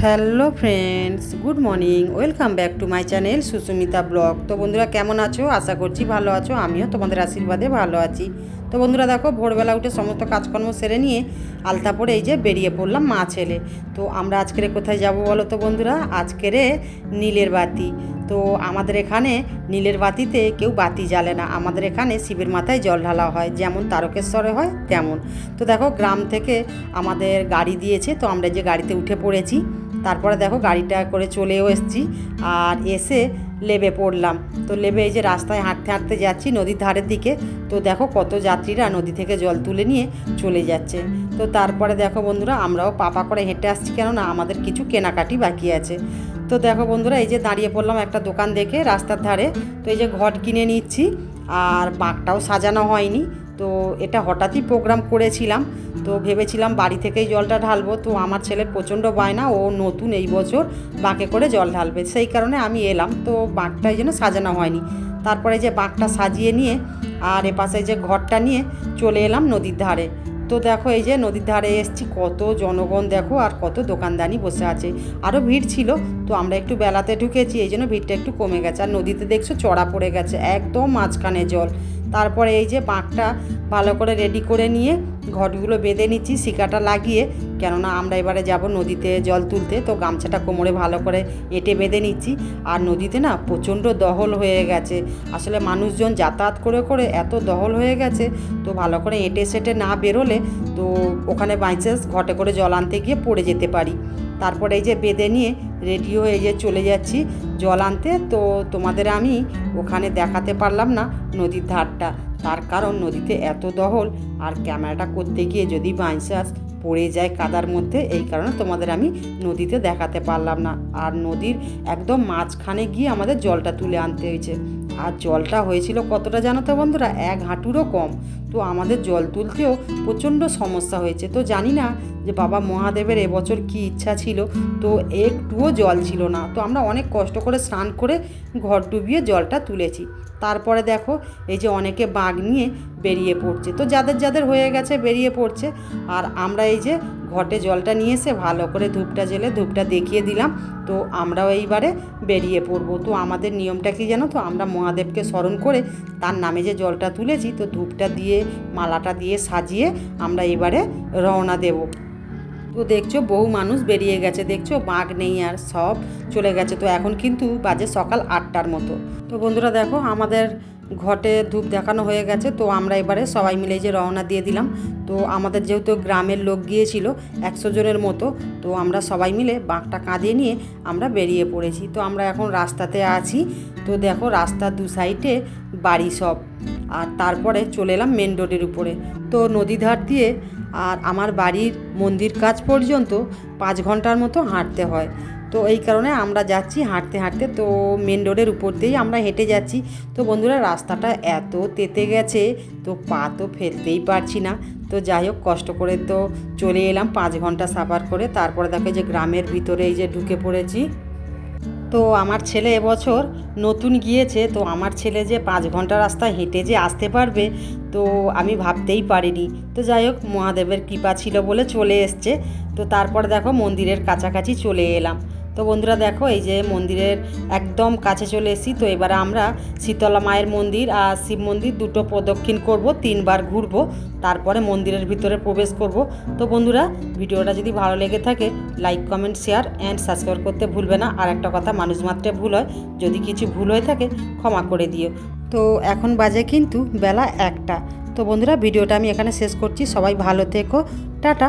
Hello friends, good morning. Welcome back to my channel Sushmita blog. তো বন্ধুরা, কেমন আছো? আশা করছি ভালো আছো। আমিও তোমাদের আশীর্বাদে ভালো আছি। তো বন্ধুরা, দেখো, ভোরবেলা উঠে সমস্ত কাজকর্ম সেরে নিয়ে আলতা পরে এই যে বেরিয়ে পড়লাম মা ছেলে। তো আমরা আজকেরে কোথায় যাব বলো তো বন্ধুরা? আজকেরে নীলের বাতি। তো আমাদের এখানে নীলের বাতিতে কেউ বাতি জ্বালে না। আমাদের এখানে শিবের মাথায় জল ঢালা হয়। যেমন তারকেশ্বরে হয়, তেমন। তো দেখো, গ্রাম থেকে আমাদের গাড়ি দিয়েছে। তো আমরা যে গাড়িতে উঠে পড়েছি তারপরে দেখো গাড়িটা করে চলেও এসেছি আর এসে লেবে পড়লাম। তো লেবে এই যে রাস্তায় হাঁটতে হাঁটতে যাচ্ছি নদীর ধারের দিকে, তো দেখো কত যাত্রীরা নদী থেকে জল তুলে নিয়ে চলে যাচ্ছে। তো তারপরে দেখো বন্ধুরা, আমরাও পাপা করে হেঁটে আসছি কেননা আমাদের কিছু কেনাকাটি বাকি আছে। তো দেখো বন্ধুরা, এই যে দাঁড়িয়ে পড়লাম একটা দোকান দেখে রাস্তার ধারে। তো এই যে ঘট কিনে নিচ্ছি, আর বাঁকটাও সাজানো হয়নি। তো এটা হঠাৎই প্রোগ্রাম করেছিলাম। তো ভেবেছিলাম বাড়ি থেকেই জলটা ঢালবো। তো আমার ছেলের প্রচণ্ড বায়না, ও নতুন এই বছর বাঁকে করে জল ঢালবে। সেই কারণে আমি এলাম। তো বাঁকটা এই জন্য সাজানো হয়নি। তারপরে যে বাঁকটা সাজিয়ে নিয়ে আর এপাশে যে ঘরটা নিয়ে চলে এলাম নদীর ধারে। তো দেখো এই যে নদীর ধারে এসছি, কত জনগণ দেখো আর কত দোকানদানি বসে আছে। আরও ভিড় ছিল, তো আমরা একটু বেলাতে ঢুকেছি, এই জন্য ভিড়টা একটু কমে গেছে। আর নদীতে দেখছ চড়া পড়ে গেছে, একদম মাঝখানে জল। তারপরে এই যে বাঁকটা ভালো করে রেডি করে নিয়ে ঘটগুলো বেঁধে নিচ্ছি শিকাটা লাগিয়ে। কেননা আমরা এবারে যাব নদীতে জল তুলতে, তো গামছাটা কোমরে ভালো করে এঁটে বেঁধে নিচ্ছি। আর নদীতে না প্রচণ্ড দহল হয়ে গেছে। আসলে মানুষজন যাতায়াত করে করে এত দহল হয়ে গেছে, তো ভালো করে এঁটে সেটে না বেরোলে তো ওখানে বাইচান্স ঘটে করে জল আনতে গিয়ে পড়ে যেতে পারি। তারপরে এই যে বেঁধে নিয়ে রেডি হয়ে যে চলে যাচ্ছি জল আনতে, তো তোমাদের আমি ওখানে দেখাতে পারলাম না নদীর ধারটা। তার কারণ নদীতে এত দহল আর ক্যামেরাটা করতে গিয়ে যদি বাইচান্স পড়ে যায় কাদার মধ্যে, এই কারণে তোমাদের আমি নদীতে দেখাতে পারলাম না। আর নদীর একদম মাঝখানে গিয়ে আমাদের জলটা তুলে আনতে হয়েছে। আর জলটা হয়েছিল কতটা জানো তো বন্ধুরা? এক হাঁটুরও কম। তো আমাদের জল তুলতেও প্রচণ্ড সমস্যা হয়েছে। তো জানি না যে বাবা মহাদেবের এবছর কি ইচ্ছা ছিল। তো একটুও জল ছিল না। তো আমরা অনেক কষ্ট করে স্নান করে ঘর ডুবিয়ে জলটা তুলেছি। তারপরে দেখো, এই যে অনেকে বাঘ নিয়ে বেরিয়ে পড়ছে। তো যাদের যাদের হয়ে গেছে বেরিয়ে পড়ছে। আর আমরা এই যে ঘটে জলটা নিয়ে এসে ভালো করে ধূপটা জেলে ধূপটা দেখিয়ে দিলাম। তো আমরাও এইবারে বেরিয়ে পড়ব। তো আমাদের নিয়মটা কি জানো তো? আমরা মহাদেবকে স্মরণ করে তার নামে যে জলটা তুলেছি, তো ধূপটা দিয়ে, মালাটা দিয়ে সাজিয়ে আমরা এবারে রওনা দেবো। তো দেখছ, বহু মানুষ বেরিয়ে গেছে, দেখছ? বাঘ নেই আর সব চলে গেছে। তো এখন কিন্তু বাজে সকাল আটটার মতো। তো বন্ধুরা দেখো, আমাদের ঘটে ধূপ দেখানো হয়ে গেছে। তো আমরা এবারে সবাই মিলে যে রওনা দিয়ে দিলাম। তো আমাদের যেহেতু গ্রামের লোক গিয়েছিল, একশো জনের মতো, তো আমরা সবাই মিলে বাঁকটা কাঁদিয়ে নিয়ে আমরা বেরিয়ে পড়েছি। তো আমরা এখন রাস্তাতে আছি। তো দেখো, রাস্তার দু সাইডে বাড়ি সব। আর তারপরে চলে এলাম মেন রোডের উপরে। তো নদী ধার দিয়ে আর আমার বাড়ির মন্দির কাজ পর্যন্ত পাঁচ ঘণ্টার মতো হাঁটতে হয়। তো এই কারণে আমরা যাচ্ছি হাঁটতে হাঁটতে। তো মেন রোডের উপর দিয়েই আমরা হেঁটে যাচ্ছি। তো বন্ধুরা, রাস্তাটা এত তেতে গেছে, তো পা তো ফেলতেই পারছি না। তো যাই হোক, কষ্ট করে তো চলে এলাম পাঁচ ঘণ্টা সাফার করে। তারপরে দেখো যে গ্রামের ভিতরে এই যে ঢুকে পড়েছি। তো আমার ছেলে এবছর নতুন গিয়েছে, তো আমার ছেলে যে পাঁচ ঘণ্টা রাস্তা হেঁটে যে আসতে পারবে, তো আমি ভাবতেই পারিনি। তো যাই হোক, মহাদেবের কৃপা ছিল বলে চলে এসছে। তো তারপর দেখো মন্দিরের কাছাকাছি চলে এলাম। তো বন্ধুরা দেখো, এই যে মন্দিরের একদম কাছে চলে এসেছি। তো এবারে আমরা শীতলা মায়ের মন্দির আর শিব মন্দির দুটো প্রদক্ষিণ করব, তিনবার ঘুরবো, তারপরে মন্দিরের ভিতরে প্রবেশ করব। তো বন্ধুরা, ভিডিওটা যদি ভালো লেগে থাকে like comment share and subscribe করতে ভুলবে না। আর একটা কথা, মানুষ মাত্রে ভুল হয়, যদি কিছু ভুল হয়ে থাকে, ক্ষমা করে দিও। তো এখন বাজে কিন্তু বেলা একটা। তো বন্ধুরা, ভিডিওটা আমি এখানে শেষ করছি। সবাই ভালো থেকো। টাটা।